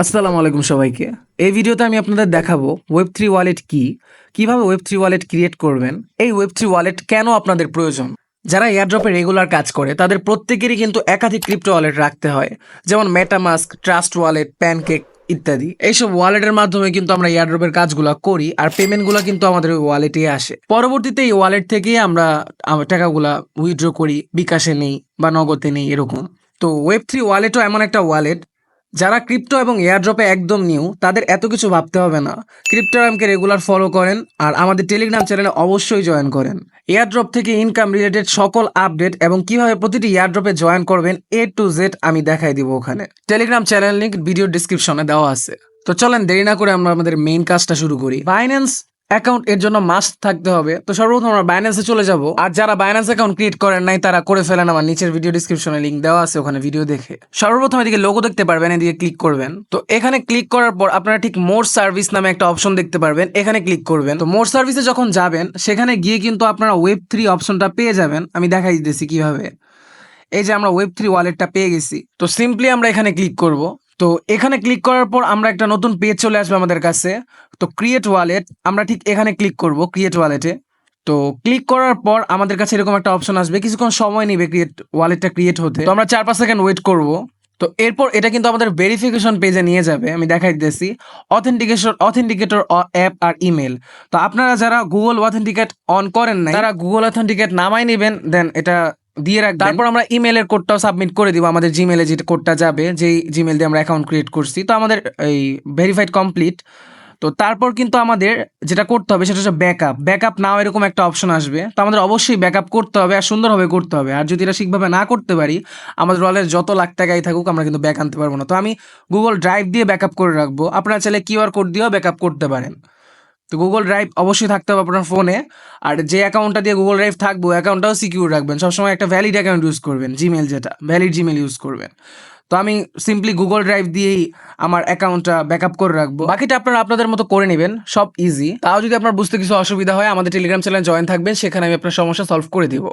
আসসালামু আলাইকুম সবাইকে। এই ভিডিওতে আমি আপনাদের দেখাবো ওয়েব থ্রি ওয়ালেট কি, কীভাবে ওয়েব থ্রি ওয়ালেট ক্রিয়েট করবেন, এই ওয়েব থ্রি ওয়ালেট কেন আপনাদের প্রয়োজন? যারা এয়ারড্রপে রেগুলার কাজ করে, তাদের প্রত্যেকেরই কিন্তু একাধিক ক্রিপ্টো ওয়ালেট রাখতে হয়, যেমন মেটামাস্ক ট্রাস্ট ওয়ালেট প্যানকেক ইত্যাদি। এইসব ওয়ালেটের মাধ্যমে কিন্তু আমরা এয়ারড্রপের কাজগুলো করি, আর পেমেন্টগুলো কিন্তু আমাদের ওই ওয়ালেটে আসে। পরবর্তীতে এই ওয়ালেট থেকেই আমরা টাকাগুলা উইথড্র করি, বিকাশে নেই বা নগদে নেই, এরকম। তো ওয়েব থ্রি ওয়ালেটও এমন একটা ওয়ালেট যারা ক্রিপ্টো এবং এয়ারড্রপে একদম নিউ, তাদের এত কিছু ভাবতে হবে না। ক্রিপ্টোরামকে রেগুলার ফলো করেন আর আমাদের টেলিগ্রাম চ্যানেলে অবশ্যই জয়েন করেন। এয়ারড্রপ থেকে ইনকাম রিলেটেড সকল আপডেট এবং কীভাবে প্রতিটি এয়ারড্রপে জয়েন করবেন এ টু জেড আমি দেখাই দিব ওখানে। টেলিগ্রাম চ্যানেল লিঙ্ক ভিডিও ডিসক্রিপশনে দেওয়া আছে। তো চলেন দেরি না করে আমরা আমাদের মেইন কাজটা শুরু করি। বাইন্যান্স অ্যাকাউন্ট এর জন্য মাস্ট থাকতে হবে। তো সর্বপ্রথম আমরা বাইন্যান্সে চলে যাব। আর যারা বাইন্যান্স অ্যাকাউন্ট ক্রিয়েট করেন নাই, তারা করে ফেলেন আমার নিচের ভিডিও ডিসক্রিপশনে লিংক দেওয়া আছে, ওখানে ভিডিও দেখে। সর্বপ্রথম এদিকে লোগো দেখতে পারবেন, এদিকে ক্লিক করবেন। তো এখানে ক্লিক করার পর আপনারা ঠিক মোর সার্ভিস নামে একটা অপশন দেখতে পারবেন, এখানে ক্লিক করবেন। তো মোর সার্ভিসে যখন যাবেন, সেখানে গিয়ে কিন্তু আপনারা ওয়েব থ্রি অপশনটা পেয়ে যাবেন। আমি দেখাই দিতেছি কীভাবে। এই যে আমরা ওয়েব থ্রি ওয়ালেটটা পেয়ে গেছি। তো সিম্পলি আমরা এখানে ক্লিক করব। তো এখানে ক্লিক করার পর আমরা একটা নতুন পেজ চলে আসবে আমাদের কাছে। তো ক্রিয়েট ওয়ালেট আমরা ঠিক এখানে ক্লিক করব ক্রিয়েট ওয়ালেটে তো ক্লিক করার পর আমাদের কাছে এরকম একটা অপশন আসবে, কিছুক্ষণ সময় নেবে ক্রিয়েট ওয়ালেটটা ক্রিয়েট হতে। তো আমরা চার পাঁচ সেকেন্ড ওয়েট করব। তো এরপর এটা কিন্তু আমাদের ভেরিফিকেশন পেজে নিয়ে যাবে, আমি দেখাই দিতেছি অথেন্টিকেশন অথেন্টিকেটর অ্যাপ আর ইমেল তো আপনারা যারা গুগল অথেন্টিকেট অন করেন না তারা গুগল অথেন্টিকেট নামাই নেবেন দেন এটা দিয়ে রাখবেন। তারপর আমরা ইমেলের কোডটাও সাবমিট করে দিব, আমাদের জিমেলে যে কোডটা যাবে, যেই জিমেল দিয়ে আমরা অ্যাকাউন্ট ক্রিয়েট করছি। তো আমাদের এই ভেরিফাইড কমপ্লিট তো তারপর কিন্তু আমাদের যেটা করতে হবে, সেটা হচ্ছে ব্যাকআপ ব্যাকআপ নাও এরকম একটা অপশন আসবে। তো আমাদের অবশ্যই ব্যাকআপ করতে হবে আর সুন্দরভাবে করতে হবে। আর যদি এটা ঠিকভাবে না করতে পারি, আমাদের ওয়ালের যত লাখ টাকাই থাকুক, আমরা কিন্তু ব্যাক আনতে পারব না। তো আমি গুগল ড্রাইভ দিয়ে ব্যাকআপ করে রাখব। আপনারা চাইলে কিউআর কোড দিয়েও ব্যাকআপ করতে পারেন। তো গুগল ড্রাইভ অবশ্যই থাকতে হবে আপনার ফোনে আর যে অ্যাকাউন্টটা দিয়ে গুগল ড্রাইভ থাকব অ্যাকাউন্টটাও সিকিউর রাখবেন। সবসময় একটা ভ্যালিড অ্যাকাউন্ট ইউজ করবেন জিমেল যেটা ভ্যালিড জিমেল ইউজ করবেন। তো আমি সিম্পলি গুগল ড্রাইভ দিয়েই আমার অ্যাকাউন্টটা ব্যাক আপ করে রাখব। বাকিটা আপনারা আপনাদের মতো করে নেবেন, সব ইজি তাও যদি আপনার বুঝতে কিছু অসুবিধা হয়, আমাদের টেলিগ্রাম চ্যানেল জয়েন থাকবেন, সেখানে আমি আপনার সমস্যা সলভ করে দিব।